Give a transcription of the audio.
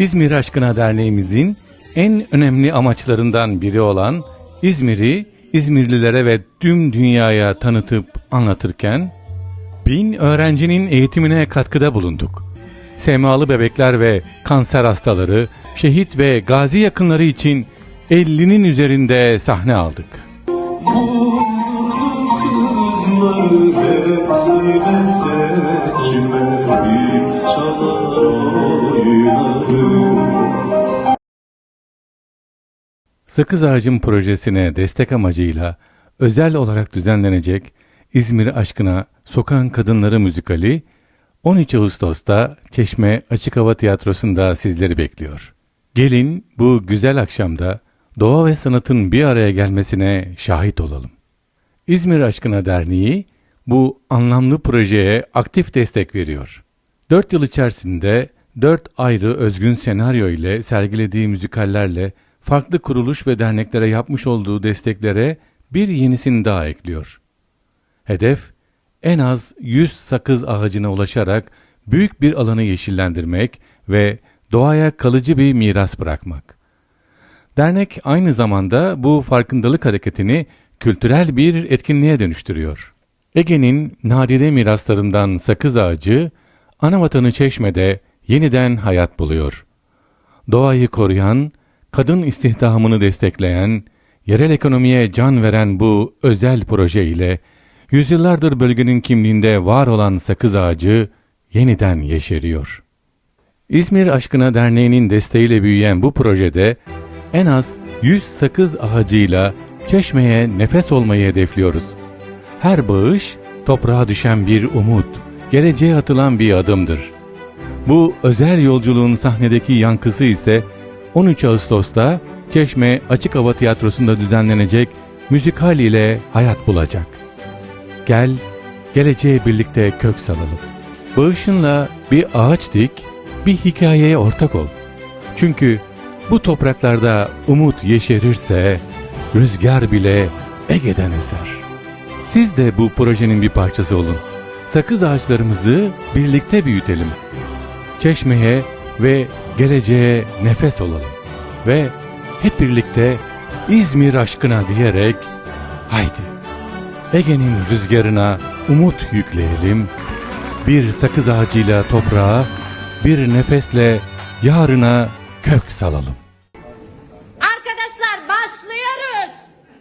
İzmir Aşkına Derneğimizin en önemli amaçlarından biri olan İzmir'i İzmirlilere ve tüm dünyaya tanıtıp anlatırken bin öğrencinin eğitimine katkıda bulunduk. Semalı bebekler ve kanser hastaları, şehit ve gazi yakınları için 50'nin üzerinde sahne aldık. Kızları Sakız Ağacım projesine destek amacıyla özel olarak düzenlenecek İzmir Aşkına Sokan Kadınları Müzikali 13 Ağustos'ta Çeşme Açık Hava Tiyatrosu'nda sizleri bekliyor. Gelin bu güzel akşamda doğa ve sanatın bir araya gelmesine şahit olalım. İzmir Aşkına Derneği bu anlamlı projeye aktif destek veriyor. 4 yıl içerisinde 4 ayrı özgün senaryo ile sergilediği müzikallerle farklı kuruluş ve derneklere yapmış olduğu desteklere bir yenisini daha ekliyor. Hedef en az 100 sakız ağacına ulaşarak büyük bir alanı yeşillendirmek ve doğaya kalıcı bir miras bırakmak. Dernek aynı zamanda bu farkındalık hareketini kültürel bir etkinliğe dönüştürüyor. Ege'nin nadide miraslarından sakız ağacı, anavatanı Çeşme'de yeniden hayat buluyor. Doğayı koruyan, kadın istihdamını destekleyen, yerel ekonomiye can veren bu özel proje ile yüzyıllardır bölgenin kimliğinde var olan sakız ağacı yeniden yeşeriyor. İzmir Aşkına Derneği'nin desteğiyle büyüyen bu projede en az 100 sakız ağacıyla çeşmeye nefes olmayı hedefliyoruz. Her bağış toprağa düşen bir umut, geleceğe atılan bir adımdır. Bu özel yolculuğun sahnedeki yankısı ise 13 Ağustos'ta Çeşme Açık Hava Tiyatrosu'nda düzenlenecek müzikal ile hayat bulacak. Gel, geleceğe birlikte kök salalım. Bağışınla bir ağaç dik, bir hikayeye ortak ol. Çünkü bu topraklarda umut yeşerirse rüzgar bile Ege'den eser. Siz de bu projenin bir parçası olun. Sakız ağaçlarımızı birlikte büyütelim. Çeşmeye ve geleceğe nefes olalım. Ve hep birlikte İzmir aşkına diyerek haydi Ege'nin rüzgarına umut yükleyelim. Bir sakız ağacıyla toprağa, bir nefesle yarına kök salalım.